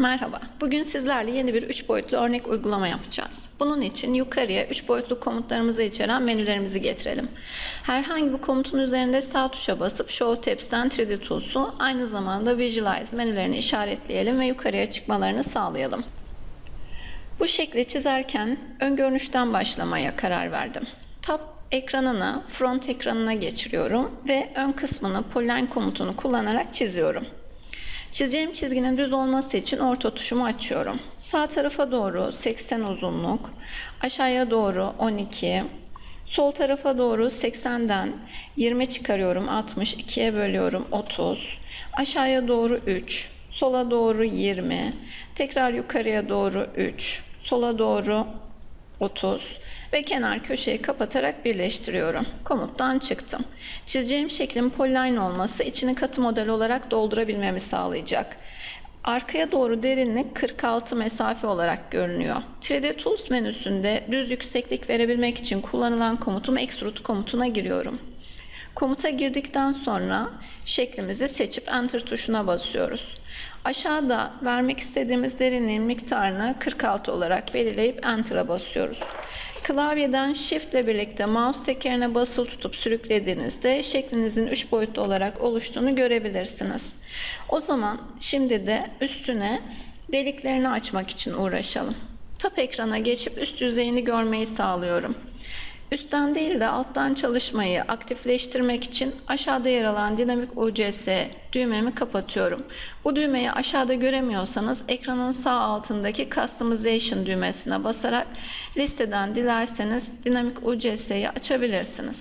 Merhaba. Bugün sizlerle yeni bir 3 boyutlu örnek uygulama yapacağız. Bunun için yukarıya 3 boyutlu komutlarımızı içeren menülerimizi getirelim. Herhangi bir komutun üzerinde sağ tuşa basıp Show Tabs'ten 3D Tools'u aynı zamanda Visualize menülerini işaretleyelim ve yukarıya çıkmalarını sağlayalım. Bu şekli çizerken ön görünüşten başlamaya karar verdim. Tab ekranını front ekranına geçiriyorum ve ön kısmını polyline komutunu kullanarak çiziyorum. Çizeceğim çizginin düz olması için orta tuşumu açıyorum. Sağ tarafa doğru 80 uzunluk, aşağıya doğru 12, sol tarafa doğru 80'den 20 çıkarıyorum 60, 2'ye bölüyorum 30, aşağıya doğru 3, sola doğru 20, tekrar yukarıya doğru 3, sola doğru 30 ve kenar köşeyi kapatarak birleştiriyorum. Komuttan çıktım. Çizeceğim şeklin polyline olması içini katı model olarak doldurabilmemi sağlayacak. Arkaya doğru derinlik 46 mesafe olarak görünüyor. 3D Tools menüsünde düz yükseklik verebilmek için kullanılan komutum Extrude komutuna giriyorum. Komuta girdikten sonra şeklimizi seçip Enter tuşuna basıyoruz. Aşağıda vermek istediğimiz derinliğin miktarını 46 olarak belirleyip Enter'a basıyoruz. Klavyeden Shift ile birlikte mouse tekerine basılı tutup sürüklediğinizde şeklinizin 3 boyutlu olarak oluştuğunu görebilirsiniz. O zaman şimdi de üstüne deliklerini açmak için uğraşalım. Tap ekrana geçip üst yüzeyini görmeyi sağlıyorum. Üstten değil de alttan çalışmayı aktifleştirmek için aşağıda yer alan dinamik UCS düğmemi kapatıyorum. Bu düğmeyi aşağıda göremiyorsanız ekranın sağ altındaki Customization düğmesine basarak listeden dilerseniz dinamik UCS'yi açabilirsiniz.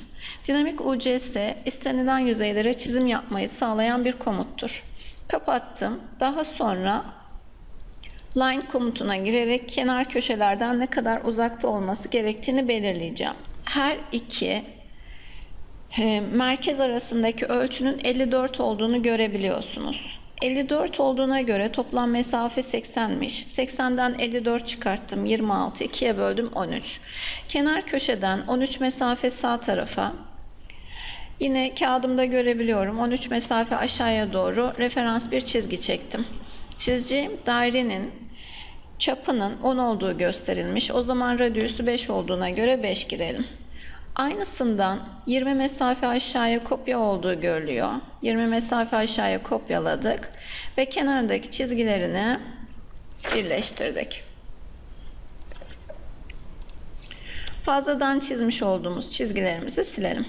Dinamik UCS istenilen yüzeylere çizim yapmayı sağlayan bir komuttur. Kapattım. Daha sonra line komutuna girerek kenar köşelerden ne kadar uzakta olması gerektiğini belirleyeceğim. Her iki e, merkez arasındaki ölçünün 54 olduğunu görebiliyorsunuz. 54 olduğuna göre toplam mesafe 80'miş. 80'den 54 çıkarttım 26, 2'ye böldüm 13. Kenar köşeden 13 mesafe sağ tarafa, Yine kağıdımda görebiliyorum. 13 mesafe aşağıya doğru referans bir çizgi çektim. Çizeceğim dairenin çapının 10 olduğu gösterilmiş. O zaman radyüsü 5 olduğuna göre 5 girelim. Aynısından 20 mesafe aşağıya kopya olduğu görülüyor. 20 mesafe aşağıya kopyaladık ve kenardaki çizgilerini birleştirdik. Fazladan çizmiş olduğumuz çizgilerimizi silelim.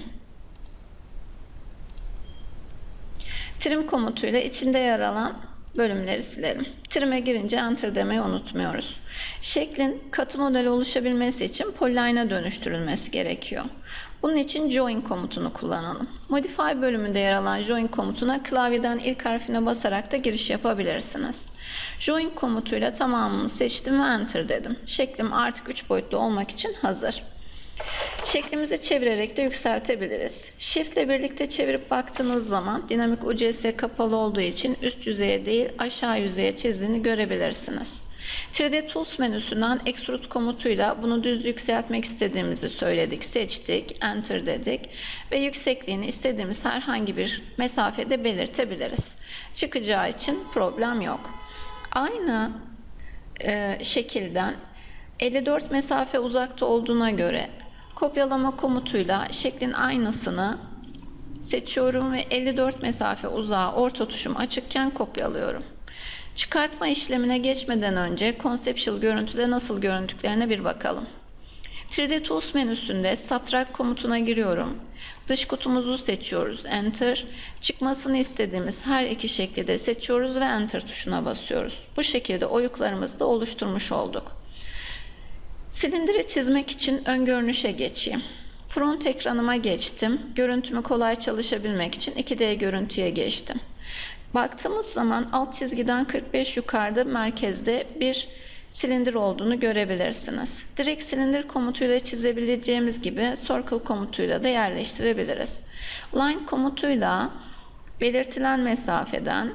Trim komutuyla içinde yer alan bölümleri silelim. Trim'e girince Enter demeyi unutmuyoruz. Şeklin katı model oluşabilmesi için polyline'a dönüştürülmesi gerekiyor. Bunun için Join komutunu kullanalım. Modify bölümünde yer alan Join komutuna klavyeden ilk harfine basarak da giriş yapabilirsiniz. Join komutuyla tamamını seçtim ve Enter dedim. Şeklim artık 3 boyutlu olmak için hazır. Şeklimizi çevirerek de yükseltebiliriz. Shift ile birlikte çevirip baktığınız zaman dinamik UCS kapalı olduğu için üst yüzeye değil aşağı yüzeye çizdiğini görebilirsiniz. 3D Tools menüsünden Extrude komutuyla bunu düz yükseltmek istediğimizi söyledik, seçtik, Enter dedik ve yüksekliğini istediğimiz herhangi bir mesafede belirtebiliriz. Çıkacağı için problem yok. Aynı e, şekilden 54 mesafe uzakta olduğuna göre kopyalama komutuyla şeklin aynısını seçiyorum ve 54 mesafe uzağa orta tuşum açıkken kopyalıyorum. Çıkartma işlemine geçmeden önce conceptual görüntüde nasıl görüntüklerine bir bakalım. 3D Tools menüsünde Subtract komutuna giriyorum. Dış kutumuzu seçiyoruz. Enter. Çıkmasını istediğimiz her iki şekli de seçiyoruz ve Enter tuşuna basıyoruz. Bu şekilde oyuklarımızı da oluşturmuş olduk. Silindiri çizmek için ön görünüşe geçeyim. Front ekranıma geçtim. Görüntümü kolay çalışabilmek için 2D görüntüye geçtim. Baktığımız zaman alt çizgiden 45 yukarıda merkezde bir silindir olduğunu görebilirsiniz. Direkt silindir komutuyla çizebileceğimiz gibi circle komutuyla da yerleştirebiliriz. Line komutuyla belirtilen mesafeden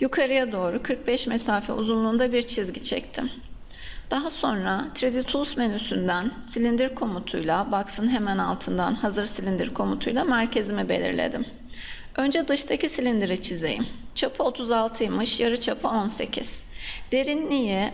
yukarıya doğru 45 mesafe uzunluğunda bir çizgi çektim. Daha sonra 3D Tools menüsünden silindir komutuyla, box'ın hemen altından hazır silindir komutuyla merkezimi belirledim. Önce dıştaki silindiri çizeyim. Çapı 36'ymış, yarı çapı 18. Derinliği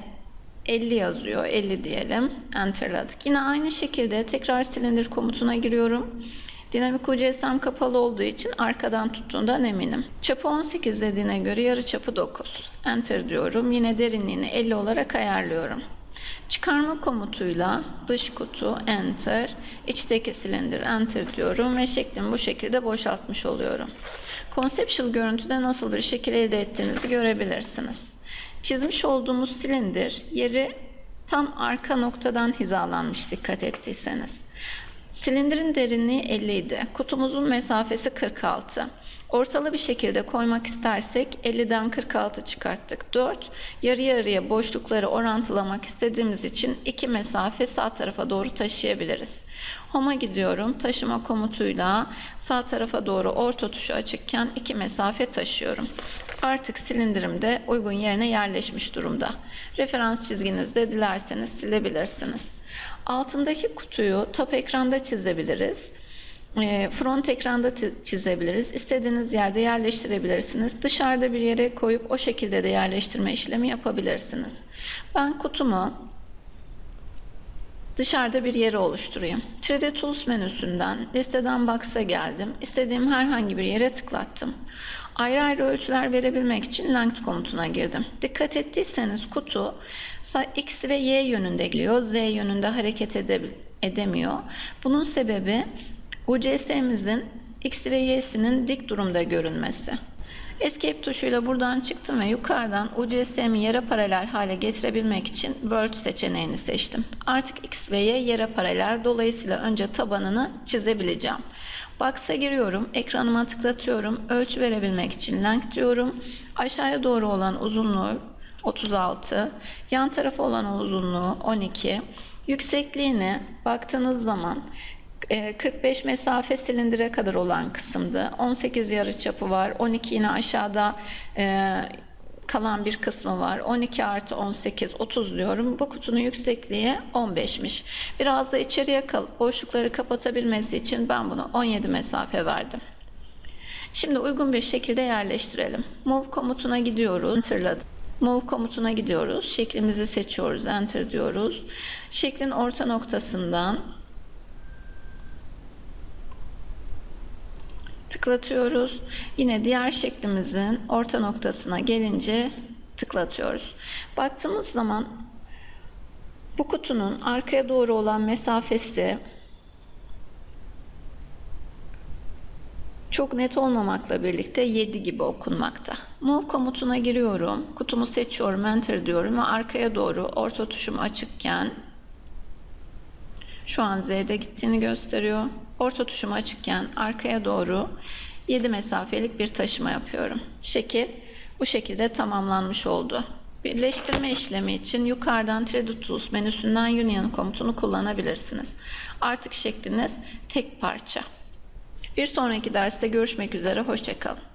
50 yazıyor, 50 diyelim. Enterladık. Yine aynı şekilde tekrar silindir komutuna giriyorum. Dinamik UCSM kapalı olduğu için arkadan tuttuğundan eminim. Çapı 18 dediğine göre yarı çapı 9. Enter diyorum. Yine derinliğini 50 olarak ayarlıyorum. Çıkarma komutuyla dış kutu enter, içteki silindir enter diyorum ve şeklimi bu şekilde boşaltmış oluyorum. Conceptual görüntüde nasıl bir şekil elde ettiğinizi görebilirsiniz. Çizmiş olduğumuz silindir yeri tam arka noktadan hizalanmış dikkat ettiyseniz. Silindirin derinliği 50 idi. Kutumuzun mesafesi 46. Ortalı bir şekilde koymak istersek 50'den 46 çıkarttık. 4. Yarı yarıya boşlukları orantılamak istediğimiz için iki mesafe sağ tarafa doğru taşıyabiliriz. Home'a gidiyorum. Taşıma komutuyla sağ tarafa doğru orta tuşu açıkken iki mesafe taşıyorum. Artık silindirim de uygun yerine yerleşmiş durumda. Referans çizginizde dilerseniz silebilirsiniz. Altındaki kutuyu top ekranda çizebiliriz. E, Front ekranda çi- çizebiliriz. İstediğiniz yerde yerleştirebilirsiniz. Dışarıda bir yere koyup o şekilde de yerleştirme işlemi yapabilirsiniz. Ben kutumu dışarıda bir yere oluşturayım. 3D Tools menüsünden listeden Box'a geldim. İstediğim herhangi bir yere tıklattım. Ayrı ayrı ölçüler verebilmek için Length komutuna girdim. Dikkat ettiyseniz kutu X ve Y yönünde gidiyor. Z yönünde hareket edemiyor. Bunun sebebi UCS'mizin X ve Y'sinin dik durumda görünmesi. Escape tuşuyla buradan çıktım ve yukarıdan UCS'mi yere paralel hale getirebilmek için World seçeneğini seçtim. Artık X ve Y yere paralel. Dolayısıyla önce tabanını çizebileceğim. Box'a giriyorum. Ekranıma tıklatıyorum. Ölçü verebilmek için length diyorum. Aşağıya doğru olan uzunluğu 36. Yan tarafa olan uzunluğu 12. Yüksekliğini baktığınız zaman 45 mesafe silindire kadar olan kısımdı. 18 yarı çapı var. 12 yine aşağıda e, kalan bir kısmı var. 12 artı 18 30 diyorum. Bu kutunun yüksekliği 15'miş. Biraz da içeriye kal boşlukları kapatabilmesi için ben buna 17 mesafe verdim. Şimdi uygun bir şekilde yerleştirelim. Move komutuna gidiyoruz. Enter'ladım. Move komutuna gidiyoruz. Şeklimizi seçiyoruz. Enter diyoruz. Şeklin orta noktasından tıklatıyoruz. Yine diğer şeklimizin orta noktasına gelince tıklatıyoruz. Baktığımız zaman bu kutunun arkaya doğru olan mesafesi çok net olmamakla birlikte 7 gibi okunmakta. Move komutuna giriyorum. Kutumu seçiyorum. Enter diyorum ve arkaya doğru orta tuşum açıkken şu an Z'de gittiğini gösteriyor. Orta tuşum açıkken arkaya doğru 7 mesafelik bir taşıma yapıyorum. Şekil bu şekilde tamamlanmış oldu. Birleştirme işlemi için yukarıdan 3D Tools menüsünden Union komutunu kullanabilirsiniz. Artık şekliniz tek parça. Bir sonraki derste görüşmek üzere, hoşçakalın.